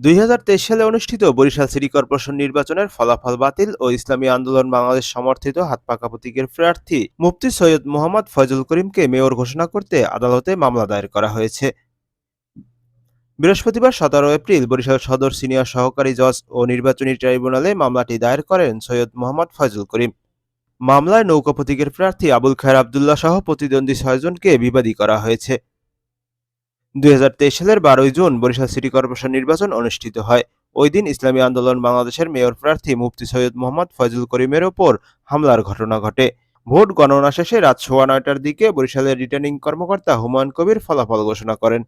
দুই হাজার তেইশ সালে অনুষ্ঠিত বরিশাল সিটি কর্পোরেশন নির্বাচনের ফলাফল বাতিল ও ইসলামী আন্দোলন বাংলাদেশ সমর্থিত হাতপাকা প্রতীকের প্রার্থী মুফতি সৈয়দ মোহাম্মদ ফয়জুল করিমকে মেয়র ঘোষণা করতে আদালতে মামলা দায়ের করা হয়েছে। বৃহস্পতিবার সতেরো এপ্রিল বরিশাল সদর সিনিয়র সহকারী জজ ও নির্বাচনী ট্রাইব্যুনালে মামলাটি দায়ের করেন সৈয়দ মোহাম্মদ ফয়জুল করিম। মামলায় নৌকা প্রতীকের প্রার্থী আবুল খায়ের আবদুল্লাহ সহ প্রতিদ্বন্দ্বী ছয়জনকে বিবাদী করা হয়েছে। দুই সালের বারোই জুন বরিশাল সিটি কর্পোরেশন নির্বাচন অনুষ্ঠিত হয়। ওই দিন ইসলামী আন্দোলন বাংলাদেশের মেয়র প্রার্থী মুফতি সৈয়দ মোহাম্মদ ফয়জুল করিমের ওপর হামলার ঘটনা ঘটে। ভোট গণনা শেষে রাত সোয়া নয়টার দিকে বরিশালের রিটার্নিং কর্মকর্তা হুমায়ুন কবির ফলাফল ঘোষণা করেন।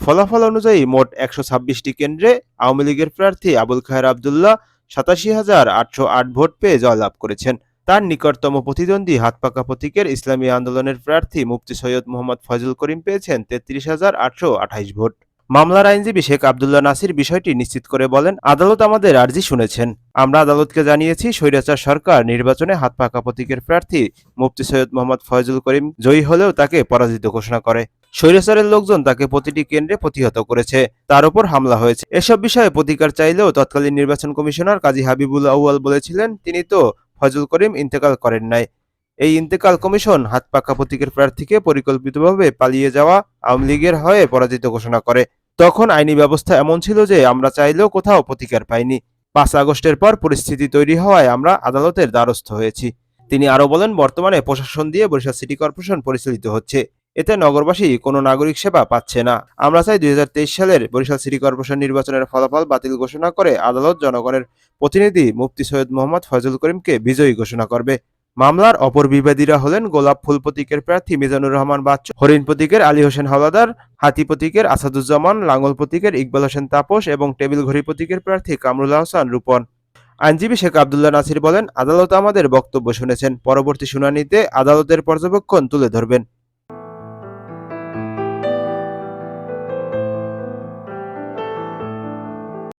ফলাফল অনুযায়ী মোট একশো ছাব্বিশটি কেন্দ্রে আওয়ামী লীগের প্রার্থী আবুল খায়ের আবদুল্লাহ সাতাশি হাজার আটশো আট ভোট পেয়ে জয়লাভ করেছেন। তার নিকটতম প্রতিদ্বন্দ্বী হাতপাকা প্রতীকের ইসলামী আন্দোলনের প্রার্থী মুফতি সৈয়দ মোহাম্মদ ফয়জুল করিম পেয়েছেন তেত্রিশ হাজার আটশো আঠাইশ ভোট। মামলার আইনজীবী শেখ আবদুল্লাহ নাসির বিষয়টি নিশ্চিত করে বলেন, আদালত আমাদের আর্জি শুনেছেন। আমরা আদালতকে জানিয়েছি, স্বৈরাচার সরকার নির্বাচনে হাতপাকা প্রতীকের প্রার্থী মুফতি সৈয়দ মোহাম্মদ ফয়জুল করিম জয়ী হলেও তাকে পরাজিত ঘোষণা করে। স্বৈরাচারের লোকজন তাকে প্রতিটি কেন্দ্রে প্রতিহত করেছে। তার উপর হামলা হয়েছে। এসব বিষয়ে প্রতিকার চাইলেও তৎকালীন নির্বাচন কমিশনার কাজী হাবিবুল আউয়াল বলেছিলেন, তিনি তো ফজল করিম ইন্তেকাল করেন নাই। এই ইন্তেকাল কমিশন হাত পাকা প্রতীকের প্রার্থীকে পরিকল্পিতভাবে পালিয়ে যাওয়া আওয়ামী লীগের হয়ে পরাজিত ঘোষণা করে। তখন আইনি ব্যবস্থা এমন ছিল যে আমরা চাইলেও কোথাও প্রতিকার পাইনি। পাঁচ আগস্টের পর পরিস্থিতি তৈরি হওয়ায় আমরা আদালতের দ্বারস্থ হয়েছি। তিনি আরও বলেন, বর্তমানে প্রশাসন দিয়ে বরিশাল সিটি কর্পোরেশন পরিচালিত হচ্ছে। এতে নগরবাসী কোনো নাগরিক সেবা পাচ্ছে না। আমরা চাই দুই হাজার তেইশ সালের বরিশাল সিটি কর্পোরেশন নির্বাচনের ফলাফল বাতিল ঘোষণা করে আদালত জনগণের প্রতিনিধি মুফতি সৈয়দ মোহাম্মদ ফয়জুল করিমকে বিজয়ী ঘোষণা করবে। মামলার অপর বিবাদীরা হলেন গোলাপ ফুল প্রতীকের প্রার্থী মিজানুর রহমান বাচ্চু, হরিণ প্রতীকের আলী হোসেন হাওলাদার, হাতি প্রতীকের আসাদুজ্জামান লাঙ্গল প্রতীকের ইকবাল হোসেন তাপস এবং টেবিল ঘড়ি প্রতীকের প্রার্থী কামরুল আহসান রূপন। আইনজীবী শেখ আবদুল্লাহ নাসির বলেন, আদালত আমাদের বক্তব্য শুনেছেন, পরবর্তী শুনানিতে আদালতের পর্যবেক্ষণ তুলে ধরবেন।